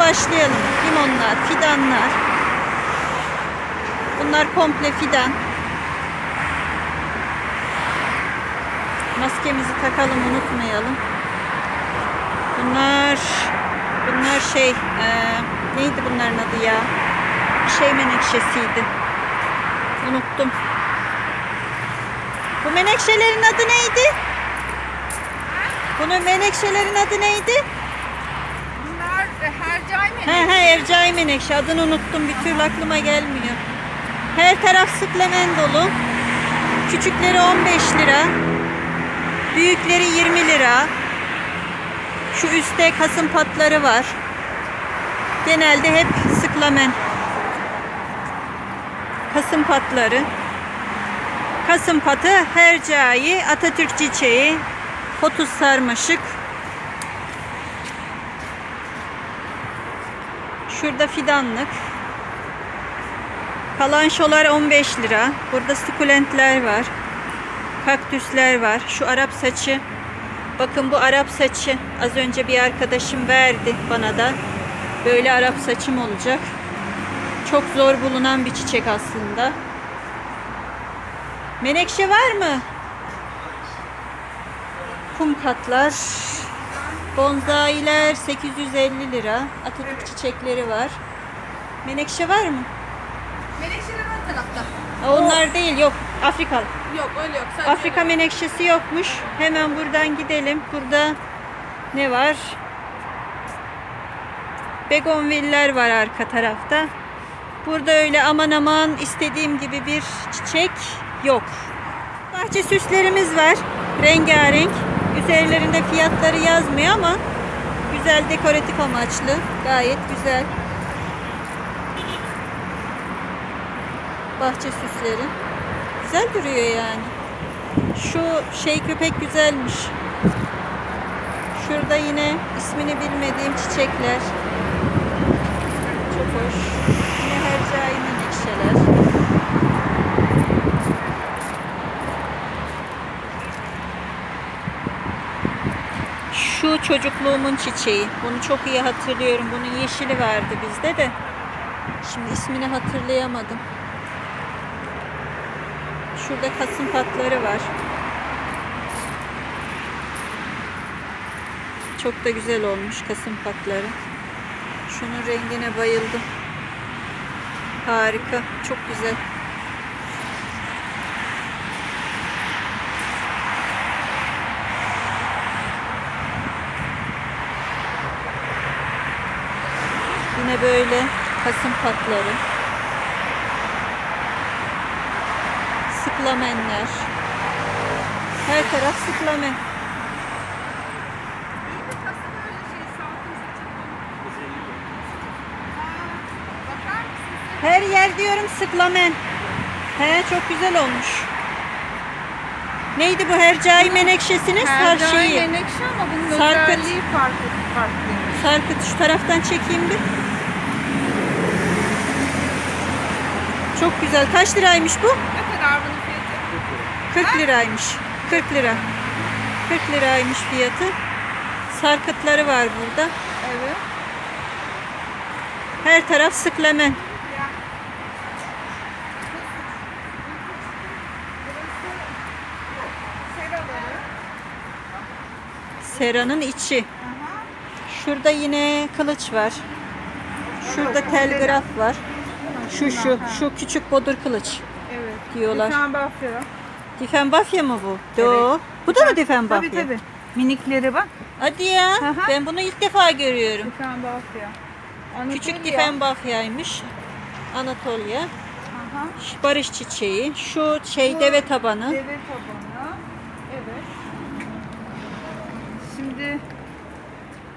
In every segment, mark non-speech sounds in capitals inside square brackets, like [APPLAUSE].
başlayalım. Limonlar, fidanlar. Bunlar komple fidan. Maskemizi takalım unutmayalım. Bunlar bunlar şey eee, neydi bunların adı ya? Bir şey menekşesiydi. Unuttum. Bu menekşelerin adı neydi? Bunun menekşelerin adı neydi? Hercai mi? He menekşe adını unuttum bir türlü aklıma gelmiyor. Her taraf sıklemen dolu. Küçükleri 15 lira. Büyükleri 20 lira. Şu üstte kasım patları var. Genelde hep sıklamen. Kasım patları. Kasım patı, hercai, Atatürk çiçeği, potus sarmaşık, Şurada fidanlık. Kalançolar 15 lira. Burada sukulentler var. Kaktüsler var. Şu Arap saçı. Bakın bu Arap saçı. Az önce bir arkadaşım verdi bana da. Böyle Arap saçım olacak. Çok zor bulunan bir çiçek aslında. Menekşe var mı? Kum katlar. Bonzailer 850 lira. Atatürk çiçekleri var. Menekşe var mı? Menekşeler ön tarafta. Aa, Onlar değil yok. Afrikalı. Yok öyle yok. Sadece Afrika menekşesi yokmuş. Hemen buradan gidelim. Burada ne var? Begonviller var arka tarafta. Burada öyle aman aman istediğim gibi bir çiçek yok. Bahçe süslerimiz var. Rengarenk. Üzerlerinde fiyatları yazmıyor ama güzel dekoratif amaçlı. Gayet güzel. Bahçe süsleri. Güzel duruyor yani. Şu şey köpek güzelmiş. Şurada yine ismini bilmediğim çiçekler. Çok hoş. Yine hercai menekşeler. Şu çocukluğumun çiçeği. Bunu çok iyi hatırlıyorum. Bunun yeşili vardı bizde de. Şimdi ismini hatırlayamadım. Şurada kasım patları var. Çok da güzel olmuş kasım patları. Şunun rengine bayıldım. Harika. Çok güzel. Böyle kasım patları. Sıklamenler. Her taraf sıklamen. Her yer diyorum sıklamen. He çok güzel olmuş. Neydi bu hercai menekşesinin Hercai sarşeyi? menekşe ama bunun Sarkıt. özelliği farklı. Sarkıt şu taraftan çekeyim bir. Çok güzel. Kaç liraymış bu? Ne kadar bunun fiyatı? 40 liraymış. 40 lira. 40 liraymış fiyatı. Sarkıtları var burada. Evet. Her taraf. Seraları. Seranın içi. Şurada yine kılıç var. Şurada telgraf var. Şu şu şu küçük bodur kılıç Evet. diyorlar. Lütfen bafya. Difenbafya mı bu? Do. Bu da mı difenbafya? Tabii tabii. Minikleri bak. Hadi ya. Hı. Ben bunu ilk defa görüyorum. Lütfen bafya. Küçük difenbafyaymış. Anatolia. Aha. Şu Barış çiçeği. Şu şey deve tabanı. Deve tabanı. Evet. Şimdi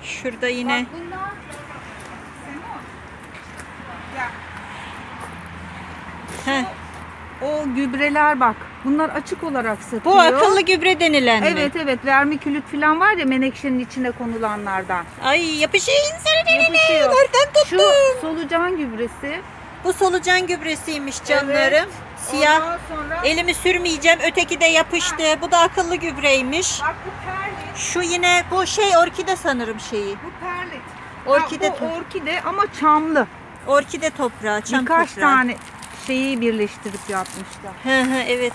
Şurada yine bak bunlar Semo. Ya Heh, o gübreler bak. Bunlar açık olarak satıyor. bu akıllı gübre denilen mi? Evet evet vermikülit falan var ya menekşenin içine konulanlardan. Ay yapışıyor insanın eline. Yapışıyor. Nereden Şu tuttun? solucan gübresi. Bu solucan gübresiymiş canlarım. Evet. Siyah. Sonra Elimi sürmeyeceğim. Öteki de yapıştı. Bu da akıllı gübreymiş. bak bu perlit. Şu yine bu şey orkide sanırım şeyi. Bu perlit. Orkide, Ha, bu orkide ama çamlı. orkide toprağı, çam Birkaç toprağı. tane şeyi birleştirip yapmışlar. Hı hı evet.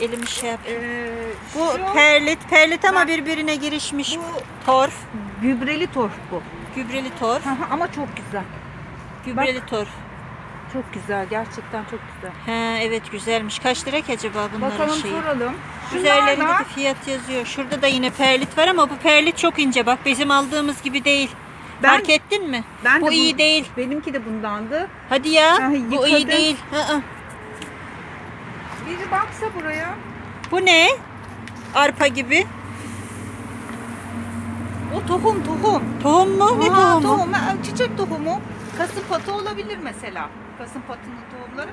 Elimi şey yap. Ee, Bu şu perlit, perlit ama Bak, birbirine girişmiş. bu Torf, gübreli torf bu. gübreli torf, Hı hı, ama çok güzel. gübreli torf. Çok güzel. Gerçekten çok güzel. He evet güzelmiş. Kaç lira ki acaba bunların Bakalım şeyi? soralım. Üzerlerinde de fiyat yazıyor. Şurada da yine perlit var ama bu perlit çok ince. Bak bizim aldığımız gibi değil. Ben- Fark ettin mi? ben bu de iyi değil. Benimki de bundandı. Hadi ya. Ha, bu iyi değil. Hı-hı. Biri baksa buraya. Bu ne? Arpa gibi. O tohum tohum. Tohum mu? Ne Aha, tohumu? tohum. Çiçek tohumu. Kasım patı olabilir mesela. Kasım patının tohumları.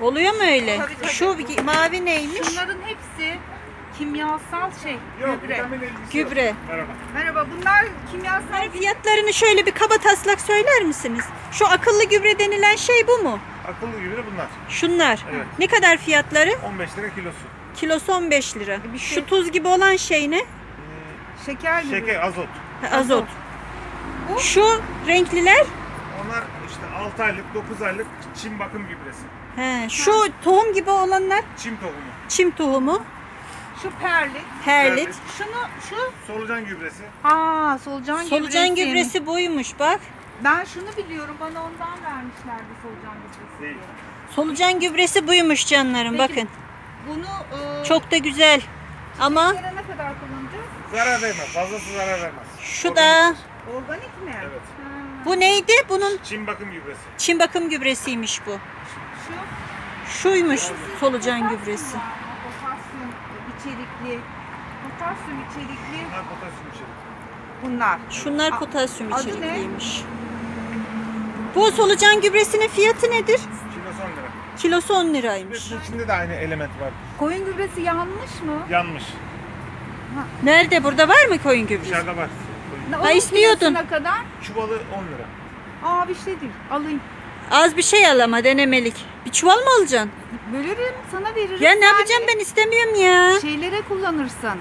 Oluyor mu öyle? Tabii, tabii. Şu mavi neymiş? Şunların hepsi kimyasal şey. Yok, gübre. vitamin elbise Gübre. Merhaba. Merhaba bunlar kimyasal Bunların fiyatlarını şöyle bir kaba taslak söyler misiniz? Şu akıllı gübre denilen şey bu mu? Akıllı gübre bunlar. Şunlar. Evet. Ne kadar fiyatları? 15 lira kilosu. Kilosu 15 lira. Bir şey- Şu tuz gibi olan şey ne? şeker gibi. Şeker, azot. Ha, Azot. Bu? Şu renkliler Onlar işte 6 aylık, 9 aylık çim bakım gübresi. He, şu tohum gibi olanlar Çim tohumu. çim tohumu, Şu perlit. perlit. Perlit. Şunu şu. Solucan gübresi. Aa solucan, Solucan gübresi. gübresi buymuş bak. Ben şunu biliyorum. Bana ondan vermişlerdi solucan gübresi. Değil. diye. Solucan gübresi buymuş canlarım Peki, bakın. Bunu e, Çok da güzel. Ama ne kadar kullanacağız? Zarar vermez. Fazlası zarar vermez. şu da Organik mi? Evet. Ha, bu neydi? Bunun Çim bakım gübresi. çim bakım gübresiymiş bu. Şu Şuymuş solucan gübresi. Potasyum içerikli. Potasyum içerikli Bunlar potasyum içerir. bunlar. Şunlar A- potasyum adı ne? içerikliymiş. Bu solucan gübresinin fiyatı nedir? Kilosu 10 lira. Kilosu 10 Ve liraymış. bunun içinde de aynı element var. Koyun gübresi yanmış mı? Yanmış. Nerede? Burada var mı koyun gübresi? Dışarıda var. Ne- onun istiyordun. kilosuna kadar? Çuvalı 10 lira. Aa bir şey değil. Alayım. Az bir şey al ama denemelik. Bir çuval mı alacaksın? Bölürüm sana veririm. Ya ne Sen yapacağım ben istemiyorum ya. Şeylere kullanırsın.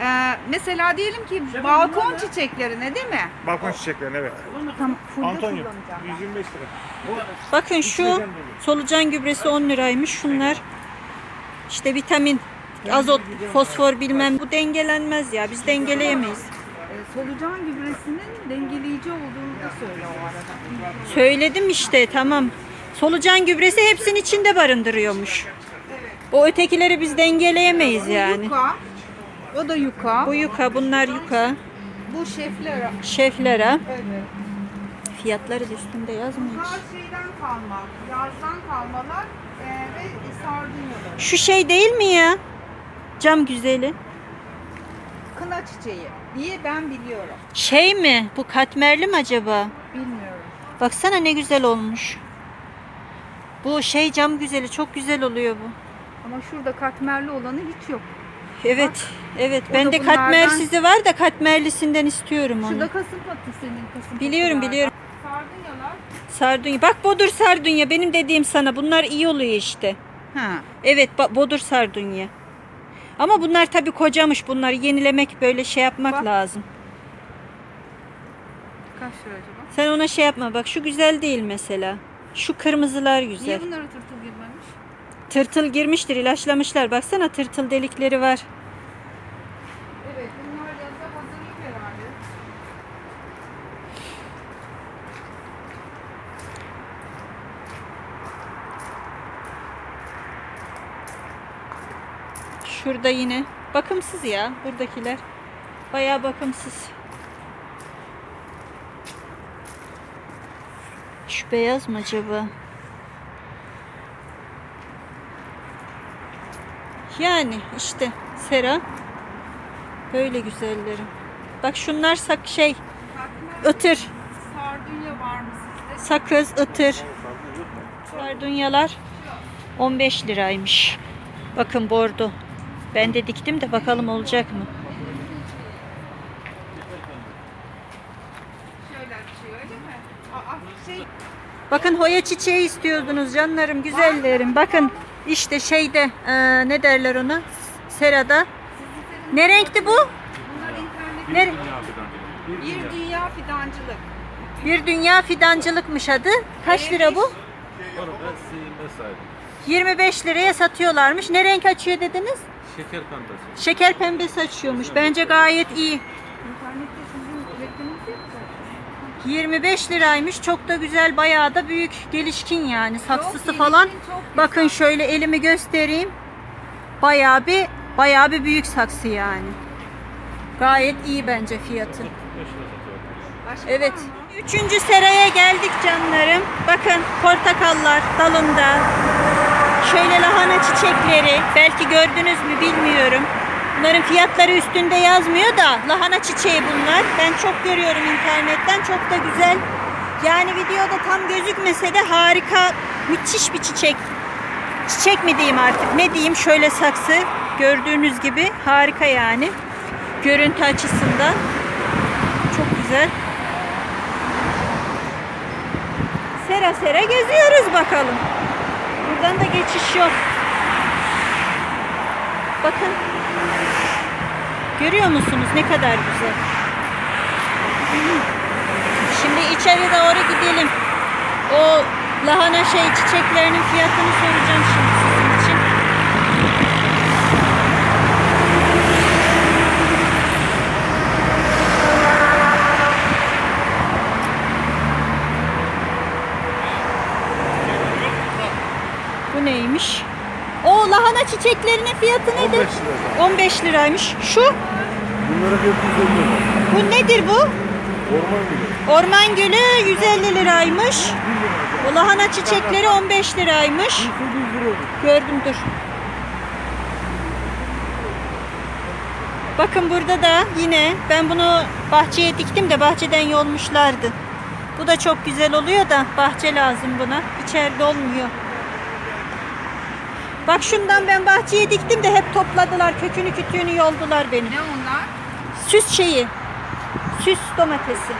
Ee, mesela diyelim ki balkon çiçeklerine değil mi? Balkon çiçeklerine evet. Antonyum. kullanacağım. 125 lira. Bakın şu solucan gübresi 10 liraymış. Şunlar işte vitamin, azot, fosfor bilmem bu dengelenmez ya. Biz dengeleyemeyiz. Ee, solucan gübresinin dengeleyici olduğunu da söyle o arada. Söyledim işte tamam. Solucan gübresi hepsinin içinde barındırıyormuş. O ötekileri biz dengeleyemeyiz yani. Yuka. O da yuka. Bu yuka, bunlar yuka. Bu şeflera. Şeflere. Evet. Fiyatları da üstünde yazmıyor. Bunlar şeyden kalma. Yazdan kalmalar e, ve sardunyalar. Şu şey değil mi ya? Cam güzeli. Kına çiçeği diye ben biliyorum. Şey mi? Bu katmerli mi acaba? Bilmiyorum. Baksana ne güzel olmuş. Bu şey cam güzeli çok güzel oluyor bu. Ama şurada katmerli olanı hiç yok. Evet. Evet. O da Bende bunlardan- katmersizi var da katmerlisinden istiyorum onu. Şurada kasım patı senin kasım Biliyorum, biliyorum. Sardunyalar. Sardunya. Bak bodur sardunya benim dediğim sana. Bunlar iyi oluyor işte. Ha. Evet bodur sardunya. Ama bunlar tabii kocamış. Bunları yenilemek böyle şey yapmak Bak. lazım. Kaç lira acaba? Sen ona şey yapma. Bak şu güzel değil mesela. Şu kırmızılar güzel. Niye bunlara tırtıl girmemiş? Tırtıl girmiştir, ilaçlamışlar. Baksana tırtıl delikleri var. Evet bunlar yaza hazırlık herhalde. Şurada yine bakımsız ya buradakiler. Bayağı bakımsız. Şu beyaz mı acaba? Yani işte sera böyle güzelleri. Bak şunlar sak şey ıtır, sardunya var mı sizde? sakız, ıtır. Sardunyalar 15 liraymış. Bakın bordo. Ben de diktim de bakalım olacak mı? Şöyle açıyor öyle mi? Aa şey Bakın hoya çiçeği istiyordunuz canlarım, güzellerim. Bakın işte şeyde eee, ne derler ona? Serada. Ne renkti bu? bunlar internet Ne? bir dünya fidancılık. Bir dünya fidancılıkmış adı. Kaç lira bu? Onu ben size 25 saydım. 25 liraya satıyorlarmış. Ne renk açıyor dediniz? Şeker pembesi. Şeker pembesi açıyormuş. Bence gayet iyi. İnternette sizin reklamınız yok zaten. 25 liraymış. Çok da güzel, bayağı da büyük, gelişkin yani. Saksısı gelişkin, falan. Bakın şöyle elimi göstereyim. Bayağı bir bayağı bir büyük saksı yani. Gayet iyi bence fiyatı. 45 lira satıyor. Başka Evet. Üçüncü seraya geldik canlarım. Bakın portakallar dalında. Şöyle lahana çiçekleri. Belki gördünüz mü bilmiyorum. Bunların fiyatları üstünde yazmıyor da lahana çiçeği bunlar. Ben çok görüyorum internetten. Çok da güzel. Yani videoda tam gözükmese de harika, müthiş bir çiçek. Çiçek mi diyeyim artık ne diyeyim şöyle saksı gördüğünüz gibi harika yani. Görüntü açısından. Çok güzel. Sera sera geziyoruz bakalım. Buradan da geçiş yok. Bakın. Görüyor musunuz ne kadar güzel. Şimdi içeri doğru gidelim. O lahana şey çiçeklerinin fiyatını soracağım şimdi sizin için. Bu neymiş? Lahana çiçeklerinin fiyatı nedir? 15 lira. 15 liraymış. Şu Bunlara fiyatı 150 lira. bu nedir bu? Orman gibi. Orman gülü 150 liraymış. O lahana çiçekleri 15 liraymış. 100 lira olur. Gördüm dur. Bakın burada da yine ben bunu bahçeye diktim de bahçeden yolmuşlardı. Bu da çok güzel oluyor da bahçe lazım buna. İçeride olmuyor. Bak şundan ben bahçeye diktim de hep topladılar. Kökünü kütüğünü yoldular beni. Ne onlar? Süs şeyi. Süs domatesi.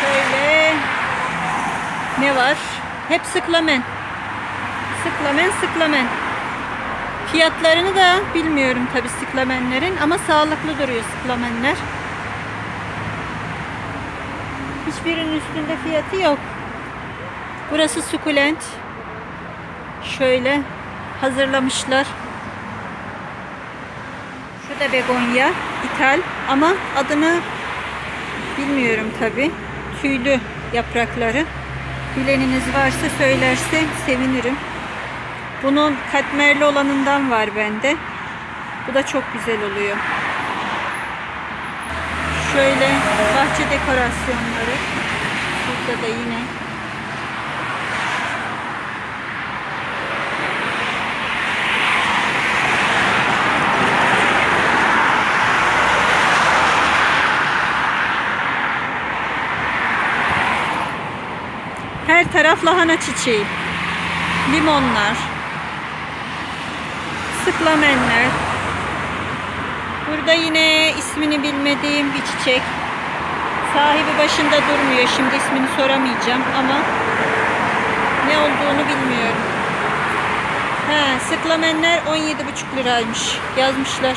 Şöyle ne var? Hep sıklamen. Sıklamen, sıklamen. Fiyatlarını da bilmiyorum tabi sıklamenlerin ama sağlıklı duruyor sıklamenler. Hiçbirinin üstünde fiyatı yok. Burası sukulent. Şöyle hazırlamışlar. Şu da begonya, ithal ama adını bilmiyorum tabi. Tüylü yaprakları. Bileniniz varsa söylerse sevinirim. Bunun katmerli olanından var bende. Bu da çok güzel oluyor. Şöyle bahçe dekorasyonları. Burada da yine Her taraf lahana çiçeği. Limonlar. Sıklamenler. Burada yine ismini bilmediğim bir çiçek. Sahibi başında durmuyor. Şimdi ismini soramayacağım ama ne olduğunu bilmiyorum. Ha, sıklamenler 17,5 liraymış. Yazmışlar.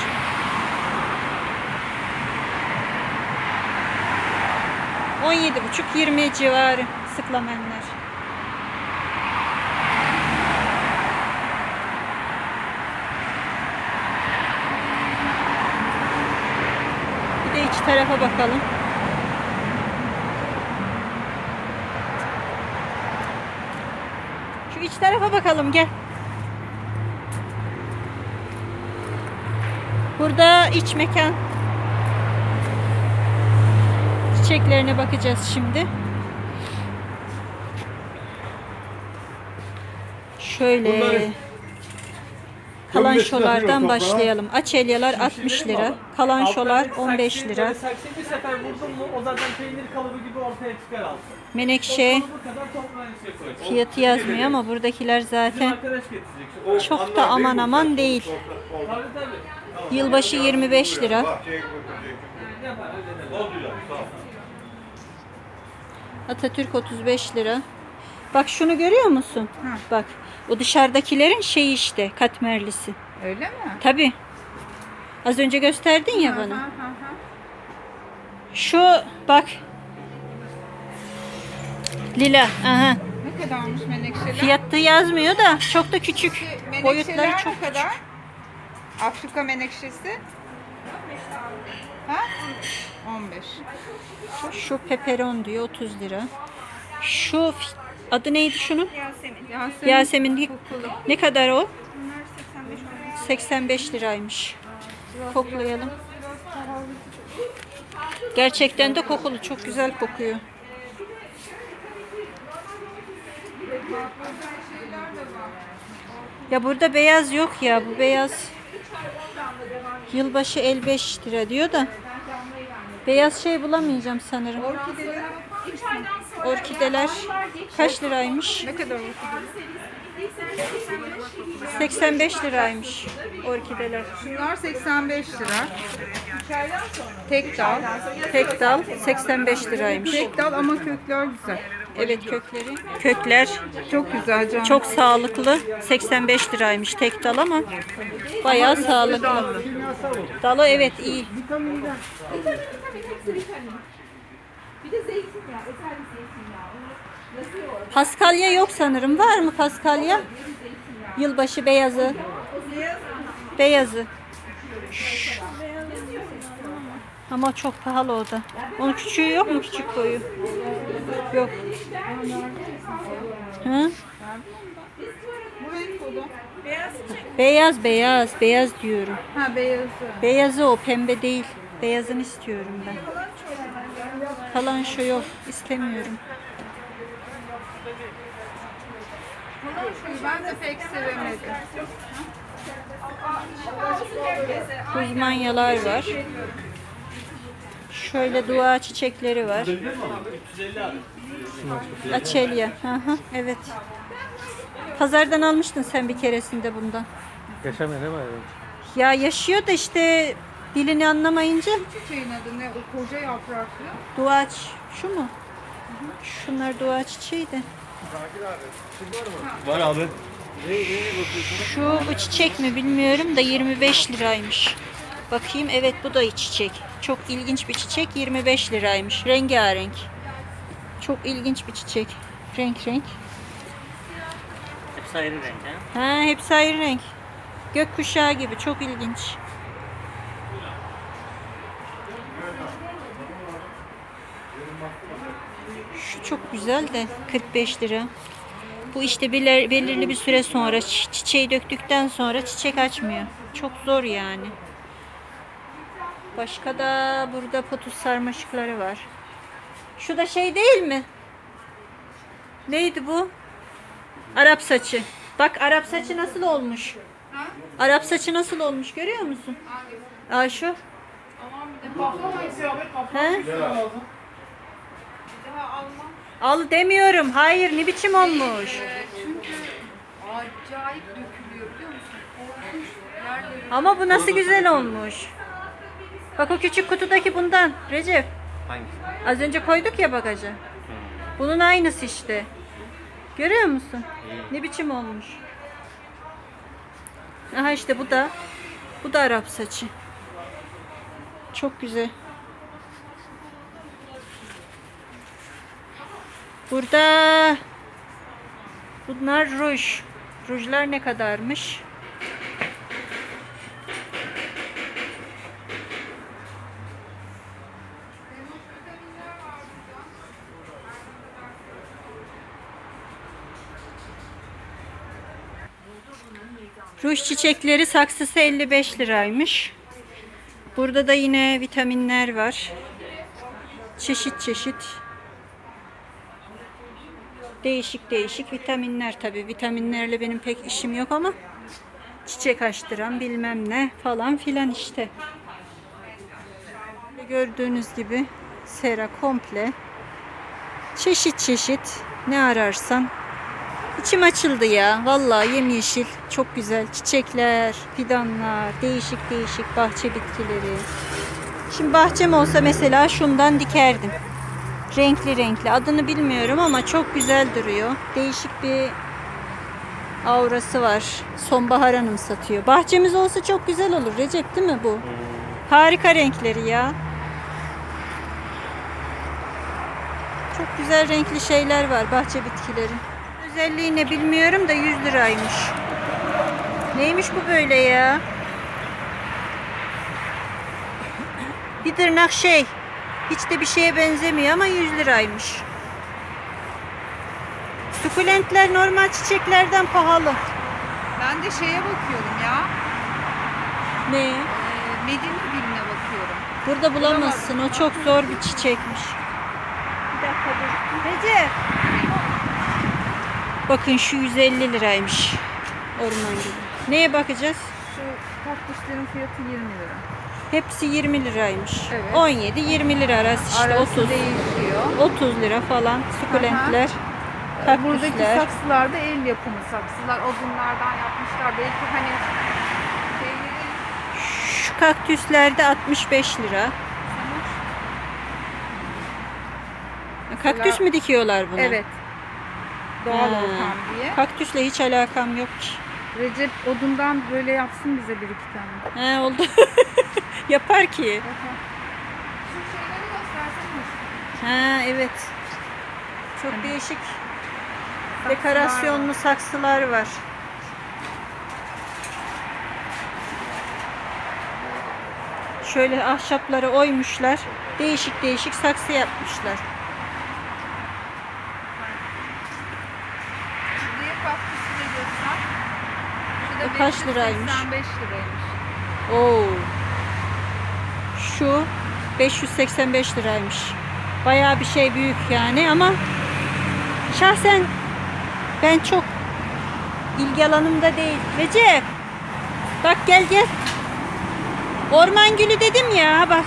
Buçuk 20 civarı sıklamenler. Bir de iç tarafa bakalım. Şu iç tarafa bakalım gel. Burada iç mekan. Çiçeklerine bakacağız şimdi. Şöyle Bunları- kalanşolardan başlayalım. Açelyalar 60 lira, kalanşolar 15 lira. Saksıyı bir sefer vurdun mu o zaten peynir kalıbı gibi ortaya çıkar altı. Menekşe fiyatı yazmıyor ama buradakiler zaten arkadaş getirecek. O- çok da aman aman değil. Tabii tabii. Yılbaşı 25 lira. Yapar hallederiz. Atatürk 35 lira. Bak şunu görüyor musun? Bak o dışarıdakilerin şeyi işte katmerlisi. Öyle mi? Tabi. Az önce gösterdin ya bana. Şu bak. Lila. Aha. Ne kadarmış menekşeler? Fiyatı yazmıyor da çok da küçük. Menekşeler Boyutları çok kadar? Afrika menekşesi? Ha? 15. Şu peperon diyor 30 lira. Şu adı neydi şunun? Yasemin. Yasemin. Kokulu. Ne kadar o? 85 liraymış. Koklayalım. Gerçekten de kokulu. Çok güzel kokuyor. Ya burada beyaz yok ya. Bu beyaz yılbaşı 55 lira diyor da. Beyaz şey bulamayacağım sanırım. Orkideler kaç liraymış? Ne kadar 85 liraymış orkideler. Şunlar 85 lira. Tek dal. Tek dal 85 liraymış. Tek dal ama kökler güzel. Evet kökleri. Kökler Çok güzel can. çok sağlıklı. 85 liraymış tek dal ama bayağı sağlıklı. Dalı evet iyi. Paskalya yok sanırım. Var mı paskalya? Yılbaşı beyazı. Beyazı. Ama çok pahalı o da. Onun küçüğü yok mu küçük boyu? Yok. Hı? Beyaz beyaz beyaz diyorum. Ha beyazı. Beyazı o pembe değil. Beyazını istiyorum ben. Kalan şu yok. istemiyorum. Ben de pek sevemedim. Kuzmanyalar var. Şöyle dua çiçekleri var. Açelya. Hı hı, evet. Pazardan almıştın sen bir keresinde bundan. Geçemedi mi? Ya yaşıyor da işte dilini anlamayınca Çiçeğin adı ne? O koca yapraklı. Duaç şu mu? Şunlar dua çiçeği de. Var abi. Şu bu çiçek mi bilmiyorum da 25 liraymış. Bakayım evet bu da çiçek. Çok ilginç bir çiçek 25 liraymış. Rengarenk. Çok ilginç bir çiçek. Renk renk. Hepsi ayrı renk ha. Ha hepsi ayrı renk. Gökkuşağı gibi çok ilginç. Şu çok güzel de 45 lira. Bu işte belir- belirli bir süre sonra çi- çiçeği döktükten sonra çiçek açmıyor. Çok zor yani. Başka da burada potus sarmaşıkları var. Şu da şey değil mi? Neydi bu? Arap saçı. Bak Arap saçı nasıl olmuş? Arap saçı nasıl olmuş görüyor musun? Aa şu. He? Al demiyorum. Hayır ne biçim olmuş? Acayip dökülüyor biliyor musun? Korkunç yerleri. Ama bu nasıl güzel olmuş. Bak o küçük kutudaki bundan. Recep. Hangisi? Az önce koyduk ya bagaja. Bunun aynısı işte. Görüyor musun? Ne biçim olmuş. Aha işte bu da. Bu da Arap saçı. Çok güzel. Burada bunlar ruj. Rujlar ne kadarmış? Ruj çiçekleri saksısı 55 liraymış. Burada da yine vitaminler var. Çeşit çeşit. Değişik değişik vitaminler tabi. Vitaminlerle benim pek işim yok ama çiçek açtıran bilmem ne falan filan işte. Gördüğünüz gibi sera komple. Çeşit çeşit ne ararsan İçim açıldı ya. Vallahi yemyeşil. Çok güzel. Çiçekler, fidanlar, değişik değişik bahçe bitkileri. Şimdi bahçem olsa mesela şundan dikerdim. Renkli renkli. Adını bilmiyorum ama çok güzel duruyor. Değişik bir aurası var. Sonbahar hanım satıyor. Bahçemiz olsa çok güzel olur Recep değil mi bu? Harika renkleri ya. Çok güzel renkli şeyler var bahçe bitkileri. Özelliği ne bilmiyorum da 100 liraymış. Neymiş bu böyle ya? Bir tırnak şey. Hiç de bir şeye benzemiyor ama 100 liraymış. Sukulentler normal çiçeklerden pahalı. Ben de şeye bakıyorum ya. Ne? e, Medine gülüne bakıyorum. Burada bulamazsın. O çok zor bir çiçekmiş. Bir dakika dur. Recep. Bakın şu 150 liraymış. Orman gülü. Neye bakacağız? Şu kaktüslerin fiyatı 20 lira. Hepsi 20 liraymış. Evet. 17 20 lira arası işte Arası 30. değişiyor. 30 lira falan sukulentler. E, Buradaki Kaktüsler. saksılar da el yapımı saksılar. Odunlardan yapmışlar. Belki hani şeyleri Şu kaktüslerde 65 lira. Kaktüs mü dikiyorlar bunu? Evet. Doğal Ha. ortam diye. Kaktüsle hiç alakam yok ki. Recep odundan böyle yapsın bize bir iki tane. He oldu. [LAUGHS] Yapar ki. Şu şeyleri göstersene. Ha evet. Çok Hani değişik dekorasyonlu saksılar var. Şöyle ahşapları oymuşlar. Değişik değişik saksı yapmışlar. Diye kaktüsü de göster. Şu da O kaç liraymış? 585 liraymış. Şu 585 liraymış. Bayağı bir şey büyük yani ama şahsen ben çok ilgi alanımda değil. Recep bak gel gel. Orman gülü dedim ya bak.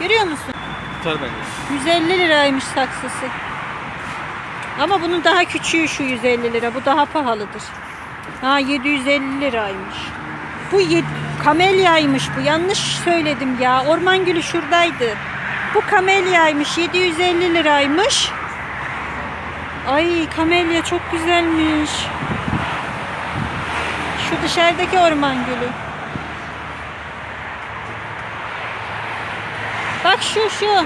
Görüyor musun? Tutar bence. 150 liraymış saksısı. Ama bunun daha küçüğü şu 150 lira. Bu daha pahalıdır. Ha 750 liraymış. Bu yed- kamelyaymış bu. Yanlış söyledim ya. Orman gülü şuradaydı. Bu kamelyaymış. 750 liraymış. Ay kamelya çok güzelmiş. Şu dışarıdaki orman gülü. Bak şu şu.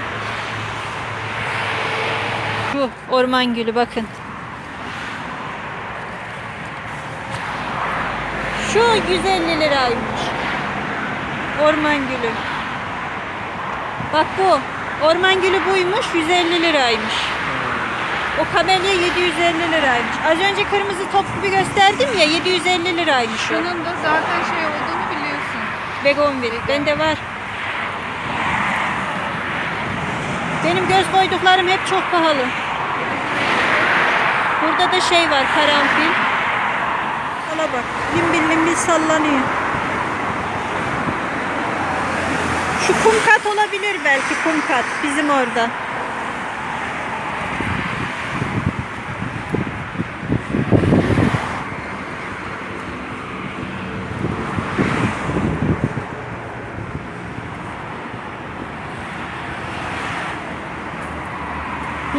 Şu orman gülü bakın. Şu 150 liraymış. Orman gülü. Bak bu. Orman gülü buymuş 150 liraymış. O kamelya 750 liraymış. Az önce kırmızı top gibi gösterdim ya 750 liraymış o. Şunun da zaten şey olduğunu biliyorsun. Begonvil. Bende var. Benim göz koyduklarım hep çok pahalı. Burada da şey var karanfil. Hala bak. Limbil limbil sallanıyor. Şu kum kat olabilir belki kum kat bizim orada.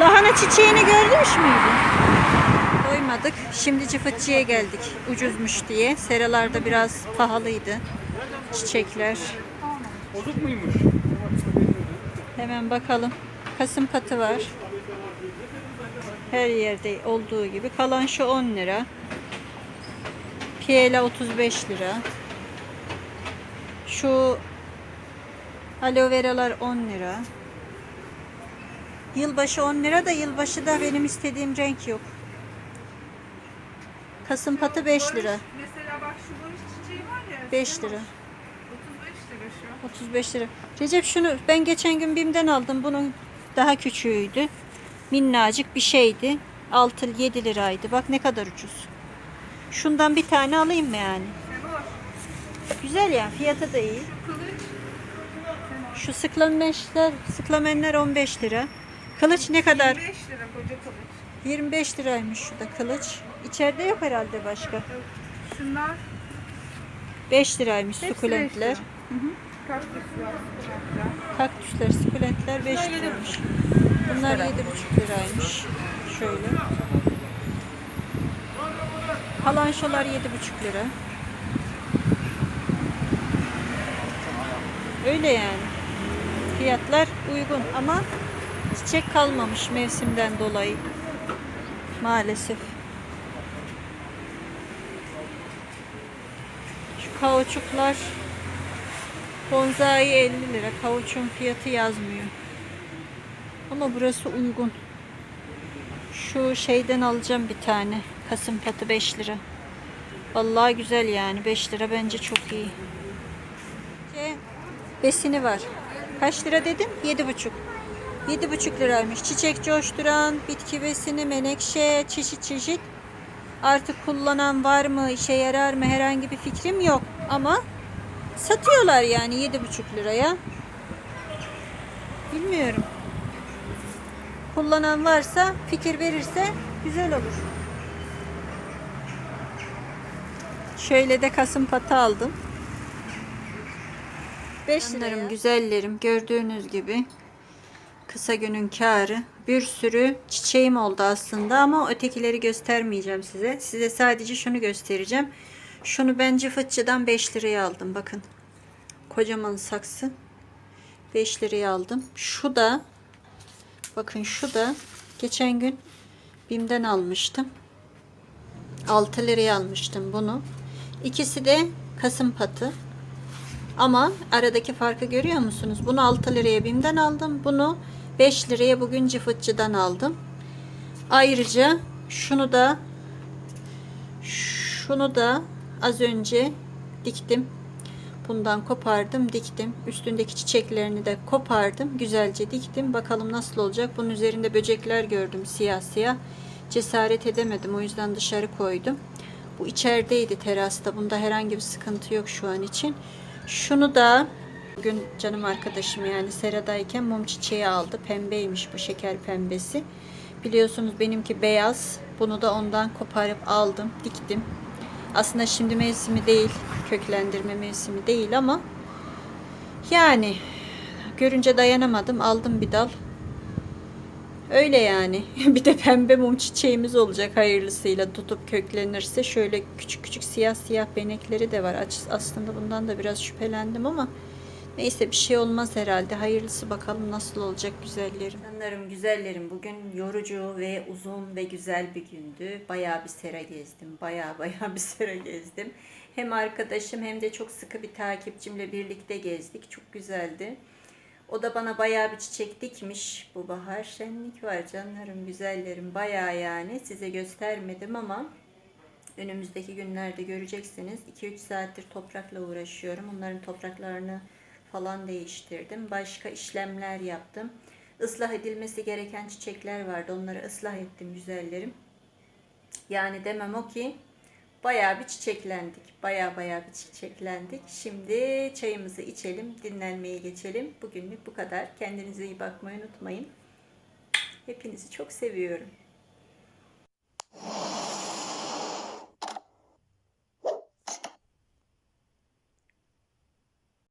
Lahana çiçeğini gördünüz müydün? Doymadık. Şimdi cıfıtçıya geldik. Ucuzmuş diye. Seralarda biraz pahalıydı. Çiçekler. Bozuk muymuş? Hemen bakalım. Kasım patı var. Her yerde olduğu gibi. Kalan şu 10 lira. Piyela 35 lira. Şu aloe veralar 10 lira. Yılbaşı 10 lira da yılbaşı da benim istediğim renk yok. Kasım patı 5 lira. Mesela bak şu barış çiçeği var ya. 5 lira. 35 lira şu. 35 lira. Recep şunu ben geçen gün BİM'den aldım. Bunun daha küçüğüydü. Minnacık bir şeydi. 6-7 liraydı. Bak ne kadar ucuz. Şundan bir tane alayım mı yani? Güzel yani. Fiyatı da iyi. Şu sıklamenler, sıklamenler 15 lira. Kılıç ne kadar? 5 lira koca kılıç. 25 liraymış şu da kılıç. İçeride yok herhalde başka. Şunlar 5 liraymış Hepsi sukulentler. beş kaktüs var. sukulentler. Kaktüsler, sukulentler 5 liraymış. Bunlar 7,5 liraymış. Şöyle. Kalanşolar 7,5 lira. Öyle yani. Fiyatlar uygun ama çiçek kalmamış mevsimden dolayı. Maalesef. Şu kauçuklar bonsai 50 lira. Kauçun fiyatı yazmıyor. Ama burası uygun. Şu şeyden alacağım bir tane. Kasım patı 5 lira. Vallahi güzel yani. 5 lira bence çok iyi. Besini var. Kaç lira dedim? 7,5. 7,5 liraymış. Çiçek coşturan, bitki besini, menekşe, çeşit çeşit. Artık kullanan var mı, işe yarar mı herhangi bir fikrim yok. Ama satıyorlar yani 7,5 liraya. Bilmiyorum. Kullanan varsa, fikir verirse güzel olur. Şöyle de kasım patı aldım. 5 liraya. güzellerim gördüğünüz gibi kısa günün karı. Bir sürü çiçeğim oldu aslında ama ötekileri göstermeyeceğim size. Size sadece şunu göstereceğim. Şunu ben cıfıtçıdan 5 liraya aldım bakın. Kocaman saksı. 5 liraya aldım. Şu da bakın şu da geçen gün BİM'den almıştım. 6 liraya almıştım bunu. İkisi de kasım patı. Ama aradaki farkı görüyor musunuz? Bunu 6 liraya BİM'den aldım. Bunu 5 liraya bugün cıfıtçıdan aldım. Ayrıca şunu da şunu da az önce diktim. Bundan kopardım, diktim. Üstündeki çiçeklerini de kopardım. Güzelce diktim. Bakalım nasıl olacak. Bunun üzerinde böcekler gördüm siyah siyah. Cesaret edemedim. O yüzden dışarı koydum. Bu içerideydi terasta. Bunda herhangi bir sıkıntı yok şu an için. Şunu da bugün canım arkadaşım yani seradayken mum çiçeği aldı. Pembeymiş bu şeker pembesi. Biliyorsunuz benimki beyaz. Bunu da ondan koparıp aldım, diktim. Aslında şimdi mevsimi değil, köklendirme mevsimi değil ama yani görünce dayanamadım, aldım bir dal. Öyle yani. [LAUGHS] bir de pembe mum çiçeğimiz olacak hayırlısıyla tutup köklenirse. Şöyle küçük küçük siyah siyah benekleri de var. Aslında bundan da biraz şüphelendim ama neyse bir şey olmaz herhalde. Hayırlısı bakalım nasıl olacak güzellerim. Canlarım güzellerim bugün yorucu ve uzun ve güzel bir gündü. Bayağı bir sera gezdim. Bayağı [LAUGHS] bayağı bir sera gezdim. Hem arkadaşım hem de çok sıkı bir takipçimle birlikte gezdik. Çok güzeldi. O da bana bayağı bir çiçek dikmiş bu bahar. Şenlik var canlarım, güzellerim. Bayağı yani size göstermedim ama önümüzdeki günlerde göreceksiniz. 2-3 saattir toprakla uğraşıyorum. Onların topraklarını falan değiştirdim. Başka işlemler yaptım. Islah edilmesi gereken çiçekler vardı. Onları ıslah ettim güzellerim. Yani demem o ki bayağı bir çiçeklendik. Bayağı bayağı bir çiçeklendik. Şimdi çayımızı içelim, dinlenmeye geçelim. Bugünlük bu kadar. Kendinize iyi bakmayı unutmayın. Hepinizi çok seviyorum.